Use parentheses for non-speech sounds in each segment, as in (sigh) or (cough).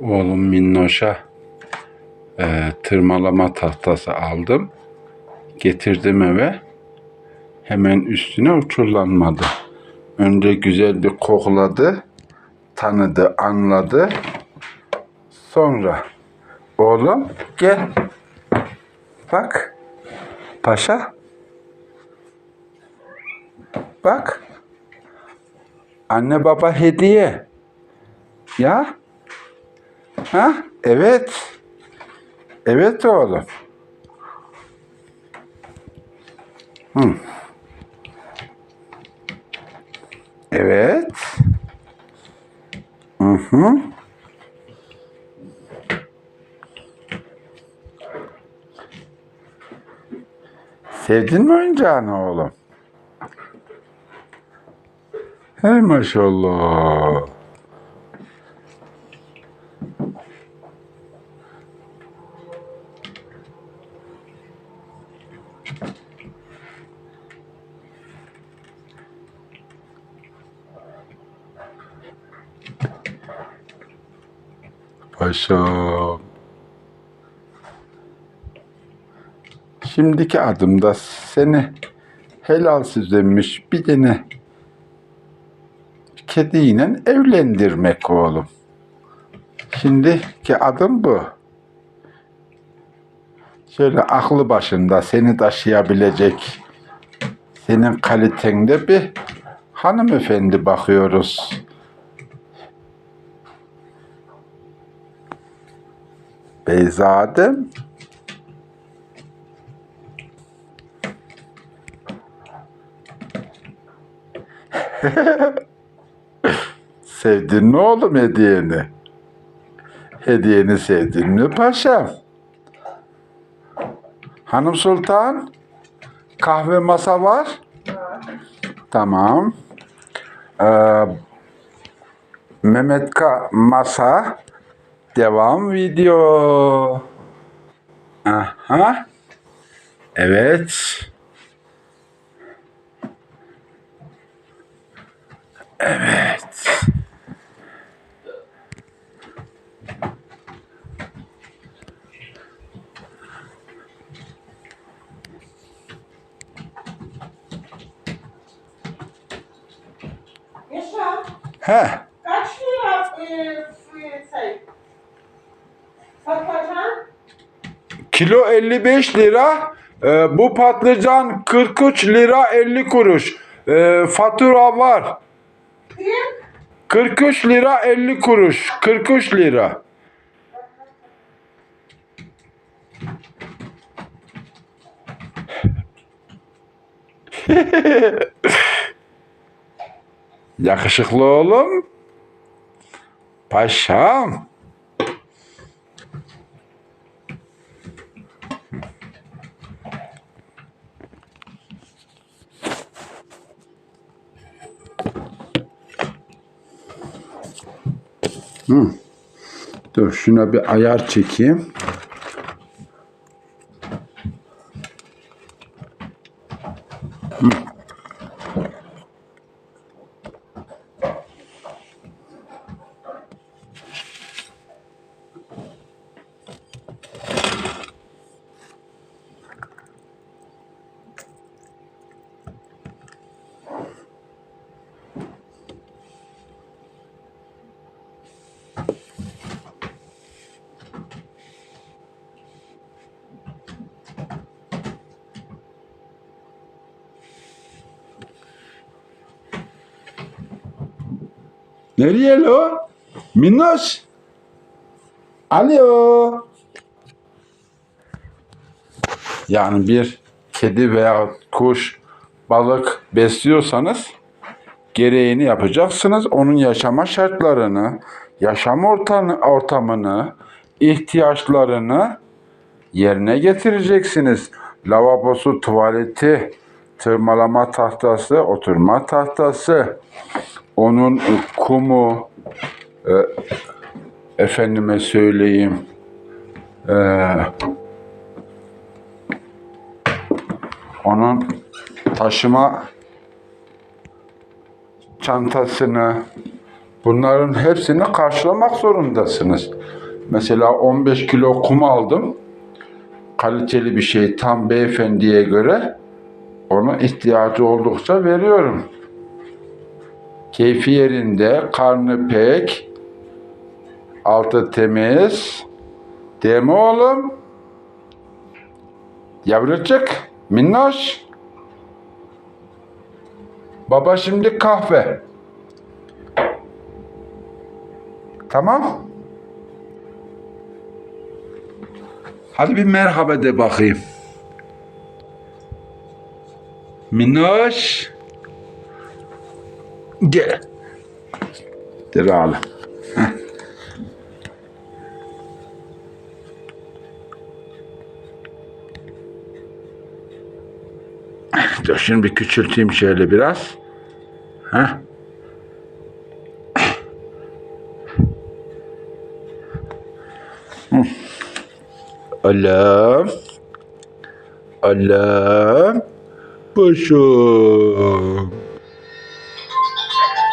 Oğlum Minnoş'a e, tırmalama tahtası aldım. Getirdim eve. Hemen üstüne uçurlanmadı. Önce güzel bir kokladı. Tanıdı, anladı. Sonra oğlum gel. Bak. Paşa. Bak. Anne baba hediye. Ya. Ha? Evet. Evet oğlum. Hı. Evet. Hı hı. Sevdin mi oyuncağını oğlum? Hey maşallah. Paşam. Şimdiki adımda seni helalsiz emmiş bir tane kediyle evlendirmek oğlum. Şimdiki adım bu. Şöyle aklı başında seni taşıyabilecek senin kalitende bir hanımefendi bakıyoruz. Beyzadem. (laughs) Sevdin mi oğlum hediyeni? Hediyeni sevdin mi paşam? Hanım Sultan, kahve masa var. Tamam. Ee, Mehmetka masa. Devam video. Aha. Evet. Evet. Yaşar, He. kaç lira e, e, şey? Patlıcan? Kilo 55 lira. Ee, bu patlıcan 43 lira 50 kuruş. Ee, fatura var. Kim? 43 lira 50 kuruş. 43 lira. (laughs) Yakışıklı oğlum. Paşam. Hı. Dur şuna bir ayar çekeyim. Nereye lo? Minnoş. Alo. Yani bir kedi veya kuş, balık besliyorsanız gereğini yapacaksınız. Onun yaşama şartlarını, yaşam ortamını, ortamını, ihtiyaçlarını yerine getireceksiniz. Lavabosu, tuvaleti, tırmalama tahtası, oturma tahtası, onun kumu, e, efendime söyleyeyim, e, onun taşıma çantasını bunların hepsini karşılamak zorundasınız. Mesela 15 kilo kum aldım. Kaliteli bir şey tam beyefendiye göre ona ihtiyacı oldukça veriyorum. Keyfi yerinde, karnı pek, altı temiz. Mi oğlum? Yavrucuk, minnoş. Baba şimdi kahve. Tamam. Hadi bir merhaba de bakayım. Minnoş. Gel. Dur oğlum. Dur şimdi bir küçülteyim şöyle biraz. Hı. Allah'ım. Allah'ım. Başım.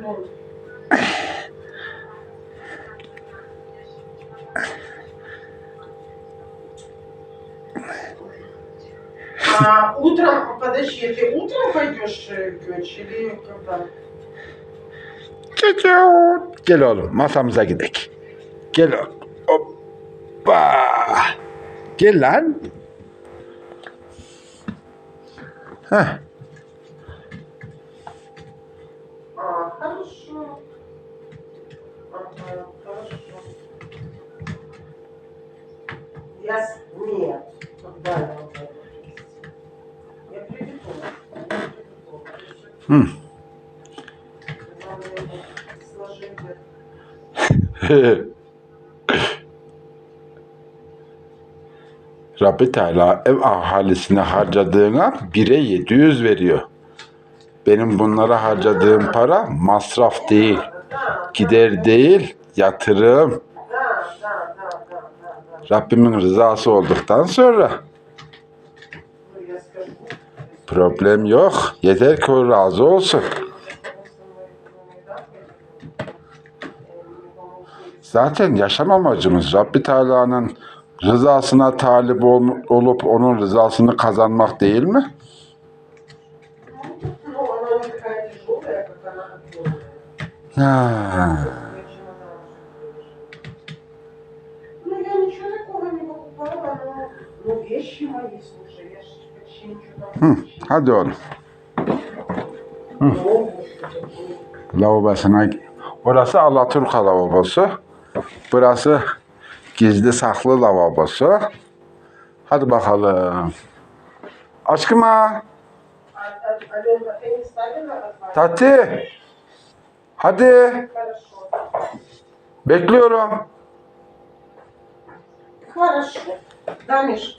пойдешь, Ален. А утром, подожди, ты утром пойдешь э, печь или когда? Çocuk. Gel oğlum masamıza gidelim. Gel oğlum. Hoppa. Gel lan. Heh. хорошо. Ага, хорошо. Я... с- Нет. Когда я вам пойду? Я приведу. Я приведу. Hı. Надо его сложить. Rabbi Teala ev ahalisine harcadığına 1'e 700 veriyor. Benim bunlara harcadığım para masraf değil, gider değil, yatırım. Rabbimin rızası olduktan sonra problem yok. Yeter ki o razı olsun. Zaten yaşam amacımız Rabbi Teala'nın rızasına talip olup onun rızasını kazanmak değil mi? Ha. Hı, hadi oğlum. Hı. Lavabasına Orası Alaturka lavabosu. Burası gizli saklı lavabosu. Hadi bakalım. Aşkıma. Tati. Hadi. Хорошо. Bekliyorum. Хорошо. Да, Миш?